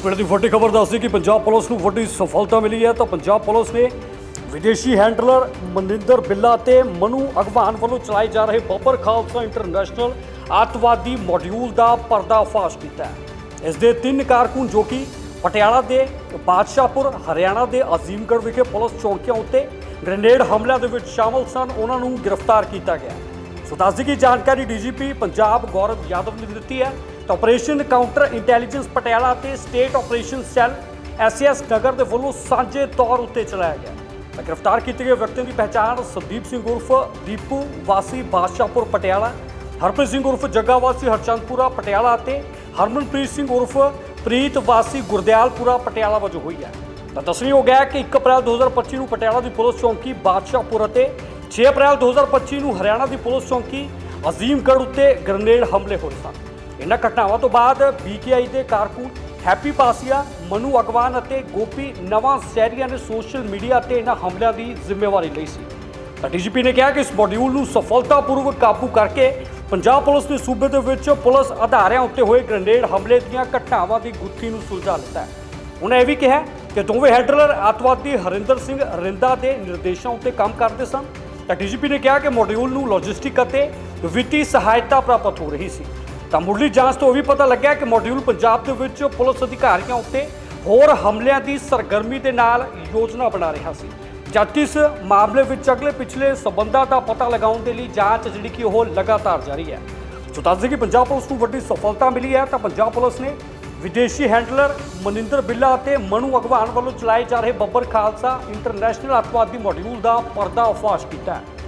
ਇਸ ਵੇਲੇ ਦੀ ਵੱਡੀ ਖਬਰ ਦੱਸਦੀ ਕਿ ਪੰਜਾਬ ਪੁਲਿਸ ਨੂੰ ਵੱਡੀ ਸਫਲਤਾ ਮਿਲੀ ਹੈ ਤਾਂ ਪੰਜਾਬ ਪੁਲਿਸ ਨੇ ਵਿਦੇਸ਼ੀ ਹੈਂਡਲਰ ਮਨਿੰਦਰ ਬਿੱਲਾ ਤੇ ਮਨੂ ਅਗਵਾਨ ਵੱਲੋਂ ਚਲਾਏ ਜਾ ਰਹੇ ਬੱਬਰ ਖਾਲਸਾ ਇੰਟਰਨੈਸ਼ਨਲ ਅੱਤਵਾਦੀ ਮੋਡਿਊਲ ਦਾ ਪਰਦਾਫਾਸ਼ ਕੀਤਾ ਹੈ। ਇਸ ਦੇ ਤਿੰਨ ਕਾਰਕੁਨ ਜੋ ਕਿ ਪਟਿਆਲਾ ਦੇ ਬਾਦਸ਼ਾਹਪੁਰ, ਹਰਿਆਣਾ ਦੇ ਅਜ਼ੀਮਗੜ੍ਹ ਵਿਖੇ ਪੁਲਿਸ ਚੌਂਕੀਆਂ ਉੱਤੇ ਗ੍ਰੇਨੇਡ ਹਮਲਿਆਂ ਦੇ ਵਿੱਚ ਸ਼ਾਮਲ ਸਨ, ਉਹਨਾਂ ਨੂੰ ਗ੍ਰਿਫਤਾਰ ਕੀਤਾ ਗਿਆ ਸੋ ਦੱਸਦੀ ਕਿ ਜਾਣਕਾਰੀ ਡੀਜੀਪੀ ਪੰਜਾਬ ਗੌਰਵ ਯਾਦਵ ਨੇ ਦਿੱਤੀ ਹੈ ਤਾਂ ਆਪਰੇਸ਼ਨ ਕਾਊਂਟਰ ਇੰਟੈਲੀਜੈਂਸ ਪਟਿਆਲਾ ਤੇ state operation cell SS Nagar ਦੇ ਵੱਲੋਂ ਸਾਂਝੇ ਤੌਰ ਉੱਤੇ ਚਲਾਇਆ ਗਿਆ ਤਾਂ ਗ੍ਰਿਫਤਾਰ ਕੀਤੇ ਗਏ ਵਿਅਕਤੀਆਂ ਦੀ ਪਹਿਚਾਣ ਸੰਦੀਪ ਸਿੰਘ ਉਰਫ ਦੀਪੂ ਵਾਸੀ ਬਾਦਸ਼ਾਹਪੁਰ ਪਟਿਆਲਾ, ਹਰਪ੍ਰੀਤ ਸਿੰਘ ਉਰਫ ਜੱਗਾ ਵਾਸੀ ਹਰਚੰਦਪੁਰਾ ਪਟਿਆਲਾ ਅਤੇ ਹਰਮਨਪ੍ਰੀਤ ਸਿੰਘ ਉਰਫ ਪ੍ਰੀਤ ਵਾਸੀ ਗੁਰਦਿਆਲਪੁਰਾ ਪਟਿਆਲਾ ਵਜੋਂ ਹੋਈ ਹੈ। ਤਾਂ ਦੱਸਣੀ ਹੋ ਗਿਆ ਕਿ 1 ਅਪ੍ਰੈਲ 2025 ਨੂੰ ਪਟਿਆਲਾ ਦੀ ਪੁਲਿਸ ਚੌਂਕੀ ਬਾਦਸ਼ਾਹਪੁਰ ਅਤੇ 6 ਅਪ੍ਰੈਲ 2025 ਨੂੰ ਹਰਿਆਣਾ ਦੀ ਪੁਲਿਸ ਚੌਂਕੀ ਅਜ਼ੀਮਗੜ੍ਹ ਉੱਤੇ ਗ੍ਰਨੇਡ ਹਮਲੇ ਹੋਏ ਸਨ। ਇਹਨਾਂ ਘਟਨਾਵਾਂ ਤੋਂ ਬਾਅਦ ਬੀਕੇਆਈ ਦੇ ਕਾਰਕੁਨ ਹੈਪੀ ਪਾਸੀਆ, ਮਨੂ ਅਗਵਾਨ ਅਤੇ ਗੋਪੀ ਨਵਾਂ ਸੈਰੀਆ ਨੇ ਸੋਸ਼ਲ ਮੀਡੀਆ ਤੇ ਇਹਨਾਂ ਹਮਲਿਆਂ ਦੀ ਜ਼ਿੰਮੇਵਾਰੀ ਲਈ ਸੀ। ਤਾਂ ਡੀਜੀਪੀ ਨੇ ਕਿਹਾ ਕਿ ਇਸ ਮੋਡਿਊਲ ਨੂੰ ਸਫਲਤਾਪੂਰਵਕ ਕਾਬੂ ਕਰਕੇ ਪੰਜਾਬ ਪੁਲਿਸ ਨੇ ਸੂਬੇ ਦੇ ਵਿੱਚ ਪੁਲਿਸ ਅਧਾਰਿਆਂ ਉੱਤੇ ਹੋਏ ਗ੍ਰਨੇਡ ਹਮਲੇ ਦੀਆਂ ਘਟਨਾਵਾਂ ਦੀ ਗੁੱਥੀ ਨੂੰ ਸੁਲਝਾ ਲਿੱਤਾ ਹੈ। ਉਹਨੇ ਇਹ ਵੀ ਕਿਹਾ ਕਿ ਦੋਵੇਂ ਹੈਂਡਲਰ ਅੱਤਵਾਦੀ ਹਰਿੰਦਰ ਸਿੰਘ ਰਿੰਦਾ ਦੇ ਨਿਰਦੇਸ਼ਾਂ ਉੱਤੇ ਕੰਮ ਕਰਦੇ ਸਨ ਤਾਂ ਡੀਜੀਪੀ ਨੇ ਕਿਹਾ ਕਿ ਮੋਡਿਊਲ ਨੂੰ ਲੌਜਿਸਟਿਕ ਅਤੇ ਵਿੱਤੀ ਸਹਾਇਤਾ ਪ੍ਰਾਪਤ ਹੋ ਰਹੀ ਸੀ। ਤਾਂ ਮੁੱਢਲੀ ਜਾਂਚ ਤੋਂ ਇਹ ਵੀ ਪਤਾ ਲੱਗਿਆ ਕਿ ਮੋਡਿਊਲ ਪੰਜਾਬ ਦੇ ਵਿੱਚ ਪੁਲਿਸ ਅਧਿਕਾਰੀਆਂ ਉੱਤੇ ਹੋਰ ਹਮਲਿਆਂ ਦੀ ਸਰਗਰਮੀ ਦੇ ਨਾਲ ਯੋਜਨਾ ਬਣਾ ਰਿਹਾ ਸੀ। ਜਦ ਇਸ ਮਾਮਲੇ ਵਿੱਚ ਅਗਲੇ ਪਿਛਲੇ ਸਬੰਧਾਂ ਦਾ ਪਤਾ ਲਗਾਉਣ ਦੇ ਲਈ ਜਾਂਚ ਜਿਹੜੀ ਕਿ ਉਹ ਲਗਾਤਾਰ ਜਾਰੀ ਹੈ। ਸੋ ਦੱਸ ਕਿ ਪੰਜਾਬ ਪੁਲਿਸ ਨੂੰ ਵੱਡੀ ਸਫਲਤਾ ਮਿਲੀ ਹੈ ਤਾਂ ਪੰਜਾਬ ਪੁਲਿਸ ਨੇ ਵਿਦੇਸ਼ੀ ਹੈਂਡਲਰ ਮਨਿੰਦਰ ਬਿੱਲਾ ਅਤੇ ਮਨੂ ਅਗਵਾਨ ਵੱਲੋਂ ਚਲਾਏ ਜਾ ਰਹੇ ਬੱਬਰ ਖਾਲਸਾ ਇੰਟਰਨੈਸ਼ਨਲ ਅੱਤਵਾਦੀ ਮੋਡਿਊਲ ਦਾ ਪਰਦਾਫਾਸ਼ ਕੀਤਾ ਹੈ।